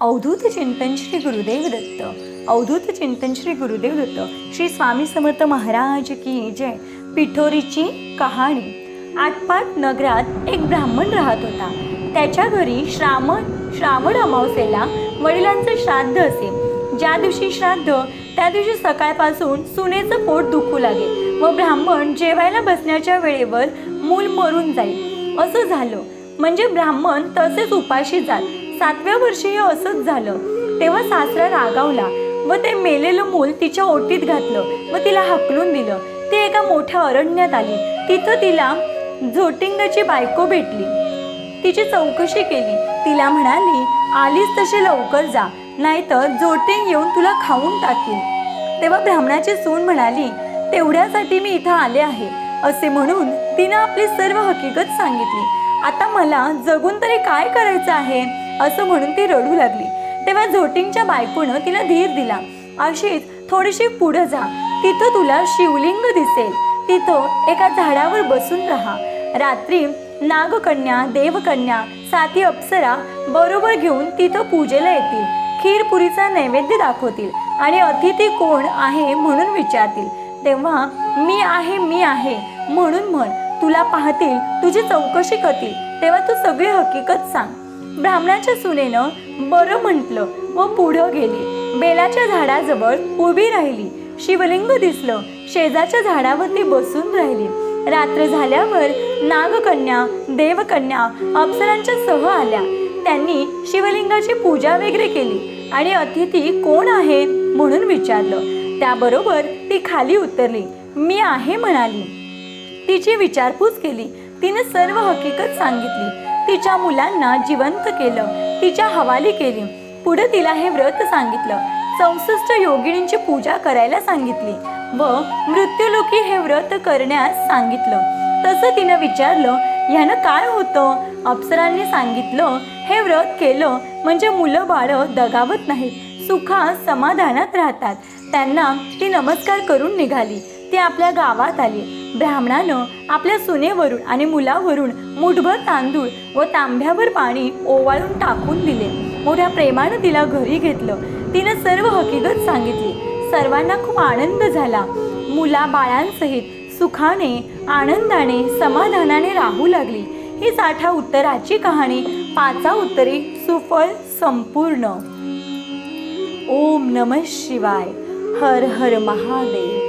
अवधूत चिंतन श्री गुरुदेव दत्त. अवधूत चिंतन श्री गुरुदेव दत्त. श्री स्वामी समर्थ महाराज की जय. पिठोरीची कहाणी. आटपाट नगरात एक ब्राह्मण राहत होता. त्याच्या घरी श्रावण श्रावण अमावस्येला वडिलांचं श्राद्ध असे. ज्या दिवशी श्राद्ध त्या दिवशी सकाळपासून सुनेचं पोट दुखू लागेल व ब्राह्मण जेवायला बसण्याच्या वेळेवर मूल मरून जाईल. असं झालं. म्हणजे ब्राह्मण तसेच उपाशी जात. सातव्या वर्षी हे असंच झालं. तेव्हा सासरा रागावला व ते मेलेलं मूल तिच्या ओटीत घातलं व तिला हाकलून दिलं. ती एका मोठ्या अरण्यात आली. तिथं तिला झोटिंगाची बायको भेटली. तिची चौकशी केली. तिला म्हणाली आलीस तशी लवकर जा नाहीतर जोटिंग येऊन तुला खाऊन टाकील. तेव्हा ब्राह्मणाची सून म्हणाली तेवढ्यासाठी मी इथं आले आहे. असे म्हणून तिनं आपली सर्व हकीकत सांगितली. आता मला जगून तरी काय करायचं आहे? असं म्हणून ती रडू लागली. तेव्हा झोटिंगच्या बायकोनं तिला धीर दिला. अशीच थोडीशी पुढं जा. तिथं तुला शिवलिंग दिसेल. तिथं एका झाडावर बसून राहा. रात्री नागकन्या देवकन्या साथी अप्सरा बरोबर घेऊन तिथं पूजेला येतील. खीरपुरीचा नैवेद्य दाखवतील. आणि अतिथी कोण आहे म्हणून विचारतील. तेव्हा मी आहे मी आहे. म्हणून म्हण. तुला पाहतील तुझी चौकशी करतील. तेव्हा तू सगळी हकीकत सांग. ब्राह्मणाच्या सुनेनं बरं म्हटलं व पुढं गेली. बेलाच्या झाडाजवळ उभी राहिली. शिवलिंग दिसलं. शेजाच्या झाडावरती बसून राहिली. रात्र झाल्यावर नागकन्या देवकन्या अप्सरांच्या सह आल्या. त्यांनी शिवलिंगाची पूजा वगैरे केली. आणि अतिथी कोण आहे म्हणून विचारलं. त्याबरोबर ती खाली उतरली. मी आहे म्हणाली. तिची विचारपूस केली. तिने सर्व हकीकत सांगितली. तिच्या मुलांना जिवंत केलं. तिच्या हवाली केली. पुढे तिला हे व्रत सांगितलं. चौसष्ट योगिणींची पूजा करायला सांगितली व मृत्यूलोकी हे व्रत करण्यास सांगितलं. तसं तिनं विचारलं ह्यानं काय होतं? अप्सरांनी सांगितलं हे व्रत केलं म्हणजे मुलं बाळं दगावत नाहीत सुखात समाधानात राहतात. त्यांना ती नमस्कार करून निघाली. ती आपल्या गावात आली. ब्राह्मणानं आपल्या सुनेवरून आणि मुलावरून मुठभर तांदूळ व तांब्यावर पाणी ओवाळून टाकून दिले. मोठ्या प्रेमानं तिला घरी घेतलं. तिनं सर्व हकीकत सांगितली. सर्वांना खूप आनंद झाला. मुला बाळांसहित सुखाने आनंदाने समाधानाने राहू लागली. ही साठा उत्तराची कहाणी पाचा उत्तरी सुफल संपूर्ण. ओम नम शिवाय. हर हर महादेव.